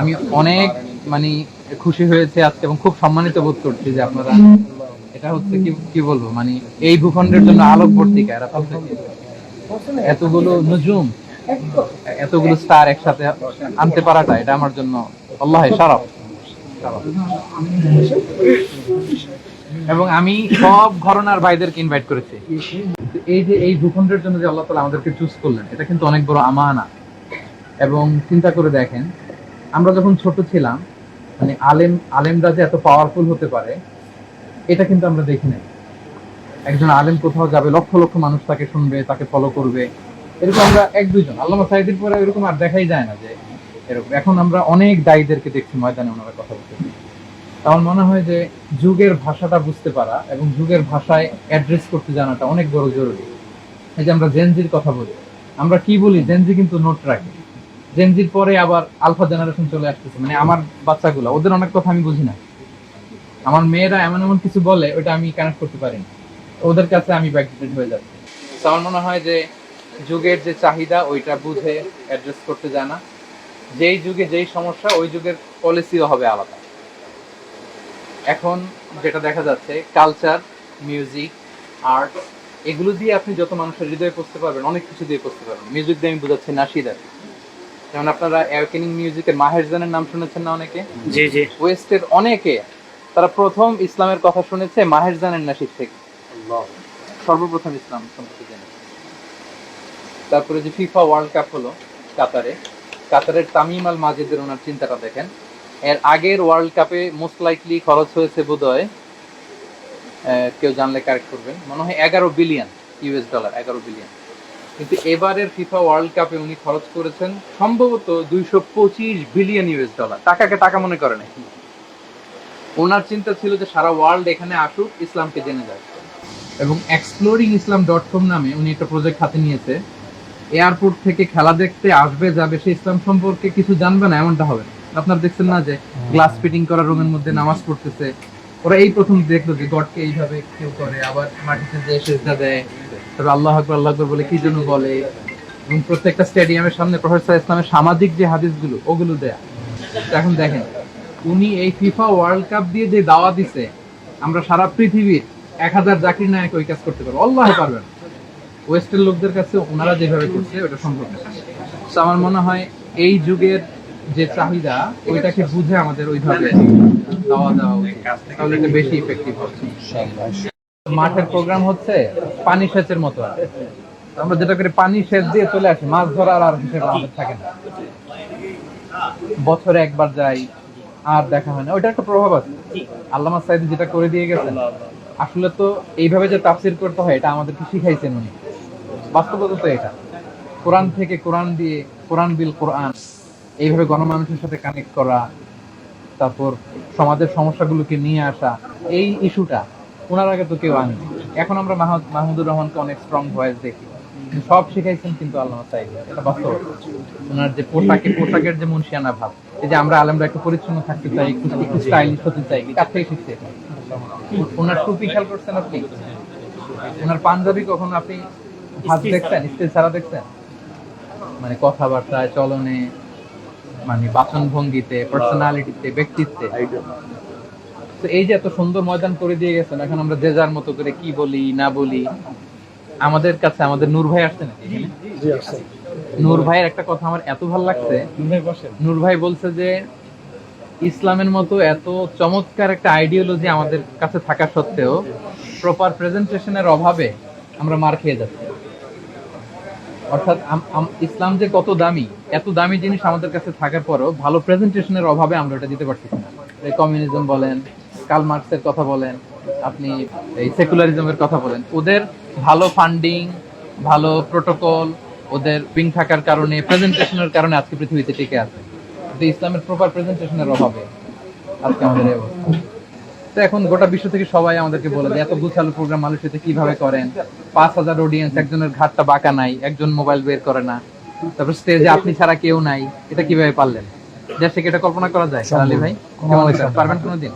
আমি অনেক মানে খুশি হয়েছে আজকে এবং খুব সম্মানিত বোধ করছি যে আপনারা এটা হচ্ছে কি কি বলব মানে এই ভূখণ্ডের জন্য আলোক বর্তিকা এরা কি? এতগুলো নজুম, এতগুলো স্টার একসাথে আনতে পারাটা, এটা আমার জন্য আল্লাহ সারাপ এবং আমি সব ঘরনার ভাইদেরকে ইনভাইট করেছি। এই যে এই ভূখণ্ডের জন্য যে আল্লাহ তালা আমাদেরকে চুজ করলেন, এটা কিন্তু অনেক বড় আমানা। এবং চিন্তা করে দেখেন, আমরা যখন ছোট ছিলাম মানে আলেম, আলেমরা যে এত পাওয়ারফুল হতে পারে, এটা কিন্তু আমরা দেখি নাই। একজন আলেম কোথাও যাবে, লক্ষ লক্ষ মানুষ তাকে শুনবে, তাকে ফলো করবে। এরকম আমরা এক, দুইজন। আল্লামা সাইদির পরে এরকম আর দেখাই যায় না যে এরকম। এখন আমরা অনেক দায়ীদেরকে দেখছি ময়দানে ওনারা কথা বলতে। আমার মনে হয় যে যুগের ভাষাটা বুঝতে পারা এবং যুগের ভাষায় অ্যাড্রেস করতে জানাটা অনেক বড় জরুরি। এই যে আমরা জেনজির কথা বলি, আমরা কি বলি? জেনজি কিন্তু নোট রাখে। জেনজির পরে আবার আলফা জেনারেশন চলে আসতেছে। মানে আমার বাচ্চাগুলো, ওদের অনেক কথা আমি বুঝি না। আমার মেয়েরা এমন এমন কিছু বলে ওটা আমি কানেক্ট করতে পারি না। ওদের কাছে আমি ব্যাকডেটেড হয়ে যাচ্ছি। আমার মনে হয় যে, যুগের যে চাহিদা, ওইটা বুঝে অ্যাড্রেস করতে জানা যেই যুগে যেই সমস্যা, ওই যুগের পলিসিও হবে আলাদা। এখন যেটা দেখা যাচ্ছে কালচার মিউজিক আর্ট এগুলো দিয়ে আপনি যত মানুষের হৃদয়ে পৌঁছতে পারবেন, অনেক কিছু দিয়ে পৌঁছতে পারবেন। মিউজিক দিয়ে আমি বুঝাচ্ছি নাশিদার যেমন আপনারা অ্যাওয়েকেনিং মিউজিকের মাহের জানের নাম শুনেছেন না অনেকে? জি জি। ওয়েস্টের অনেকে তারা প্রথম ইসলামের কথা শুনেছে মাহের জানের নাসিদ থেকে সর্বপ্রথম ইসলাম সম্পর্কে জেনেছে তারপরে যে ফিফা ওয়ার্ল্ড কাপ হলো কাতারে কাতারের তামিম আল মাজিদের ওনার চিন্তাটা দেখেন। এর আগের ওয়ার্ল্ড কাপে মোস্ট লাইকলি খরচ হয়েছে বোধহয় কেউ জানলে কারেক্ট করবেন। মনে হয় এগারো বিলিয়ন ইউএস ডলার এগারো বিলিয়ন কিন্তু এবারের ফিফা ওয়ার্ল্ড কাপে উনি খরচ করেছেন সম্ভবত দুইশো পঁচিশ বিলিয়ন ইউএস ডলার। টাকাকে টাকা মনে করে নাই? ওনার চিন্তা ছিল যে সারা ওয়ার্ল্ড এখানে আসুক ইসলামকে জেনে যাক। এবং এক্সপ্লোরিং ইসলাম ডট কম নামে উনি একটা প্রজেক্ট হাতে নিয়েছে। এয়ারপোর্ট থেকে খেলা দেখতে আসবে যাবে সে ইসলাম সম্পর্কে কিছু জানবে না এমনটা হবে না। আপনারা দেখছেন না যে গ্লাস ফিটিং করা রুমের মধ্যে নামাজ পড়তেছে। ওরা এই প্রথম দেখল যে গডকে এইভাবে কেউ করে, আবার মাটিতে যে সেজদা দেয় তবে আল্লাহ আকবর আল্লাহ আকবর বলে কি জন্য বলে? এবং প্রত্যেকটা স্টেডিয়ামের সামনে প্রফেসর ইসলামের সামাজিক যে হাদিসগুলো, ওগুলো দেয়া। এখন দেখেন, উনি এই ফিফা ওয়ার্ল্ড কাপ দিয়ে যে দাওয়া দিছে, আমরা সারা পৃথিবীর এক হাজার জাকির নায়ক ওই কাজ করতে পারব। আল্লাহ পারবেন ওয়েস্টের লোকদের কাছে ওনারা যেভাবে করছে, ওটা সম্ভব না। আমার মনে হয় এই যুগের যে চাহিদা, ওইটাকে বুঝে আমাদের ওইভাবে দাওয়া দেওয়া তাহলে এটা বেশি ইফেক্টিভ হচ্ছে মাঠের প্রোগ্রাম হচ্ছে পানি সেচের মতো আর। আমরা যেটা করে পানি সেচ দিয়ে চলে আসি, মাছ ধরার আর হিসেবে আমাদের থাকে না। বছরে একবার যাই, আর দেখা হয় না। ওইটা একটা প্রভাব আছে। আল্লামা সাইদি যেটা করে দিয়ে গেছেন, আসলে তো এইভাবে যে তাফসির করতে হয়, এটা আমাদেরকে শিখাইছেন উনি। বাস্তবতা তো এটা। কোরআন থেকে কোরআন দিয়ে কোরআন বিল কোরআন। এইভাবে গণমানুষের সাথে কানেক্ট করা তারপর সমাজের সমস্যাগুলোকে নিয়ে আসা এই ইস্যুটা ওনার আগে তো কেউ আনেনি। এখন আমরা মাহমুদ- মাহমুদুর রহমানকে অনেক স্ট্রং ভয়েস দেখি। সব শিখাইছেন কিন্তু আল্লাহ সাইদ এটা বাস্তব। ওনার যে পোশাকে পোশাকের যে মুন্সিয়ানা ভাব এই যে আমরা আলেমরা একটু পরিচ্ছন্ন থাকতে চাই একটু একটু স্টাইলিশ হতে চাই কার থেকে শিখছে? ওনার টুপি খেয়াল করছেন আপনি? ওনার পাঞ্জাবি কখন আপনি হাত দেখছেন? স্টেজ ছাড়া দেখছেন? মানে কথাবার্তায় চলনে মানে বাচন ভঙ্গিতে পার্সোনালিটিতে ব্যক্তিত্বে। তো এই যে এত সুন্দর ময়দান করে দিয়ে গেছেন এখন আমরা যে যার মতো করে কি বলি না বলি আমাদের কাছে আমাদের নূর ভাই আসছে নাকি নূর ভাইয়ের একটা কথা আমার এত ভালো লাগছে। নূর ভাই বলছে যে ইসলামের মতো এত চমৎকার একটা আইডিওলজি আমাদের কাছে থাকা সত্ত্বেও প্রপার প্রেজেন্টেশনের অভাবে আমরা মার খেয়ে যাচ্ছি। অর্থাৎ ইসলাম যে কত দামি, এত দামি জিনিস আমাদের কাছে থাকার পরও ভালো প্রেজেন্টেশনের অভাবে আমরা ওটা দিতে পারছি না। কমিউনিজম বলেন কাল মার্কসের কথা বলেন, আপনি এই সেকুলারিজমের কথা বলেন, ওদের ভালো ফান্ডিং ভালো প্রোটোকল ওদের উইং থাকার কারণে প্রেজেন্টেশনের কারণে আজকে পৃথিবীতে টিকে আছে। ইসলামের প্রপার প্রেজেন্টেশনের অভাবে আজকে আমাদের এই অবস্থা। তো এখন গোটা বিশ্ব থেকে সবাই আমাদেরকে বলে যে এত গুছালো প্রোগ্রাম মালয়েশিয়াতে কীভাবে করেন? পাঁচ হাজার অডিয়েন্স একজনের ঘাটটা বাঁকা নাই একজন মোবাইল বের করে না। তারপর স্টেজে আপনি ছাড়া কেউ নাই এটা কীভাবে পারলেন? দেশে কি এটা কল্পনা করা যায়? আলী ভাই কেমন লাগছে? পারবেন কোনোদিন?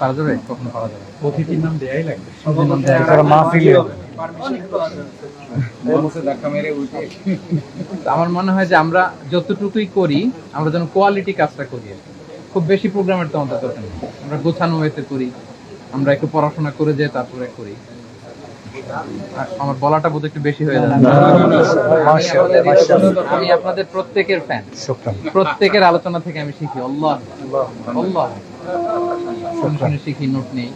পারা যাবে? কখনো পারা যাবে অতিথির নাম দেয়াই লাগবে। নাম দেয়া মাহফিলে আমার মনে হয় যে আমরা যতটুকুই করি আমরা যেন কোয়ালিটি কাজটা করি আর কি। খুব বেশি প্রোগ্রামের তো আমাদের দরকার নেই। আমরা গোছানো হয়েছে করি। আমরা একটু পড়াশোনা করে যাই তারপরে করি। আমার বলাটা বোধ একটু বেশি হয়ে যায় আমি আপনাদের- প্রত্যেকের ফ্যান প্রত্যেকের আলোচনা থেকে আমি শিখি। আল্লাহ। আল্লাহ। শুনে শিখি নোট নেই।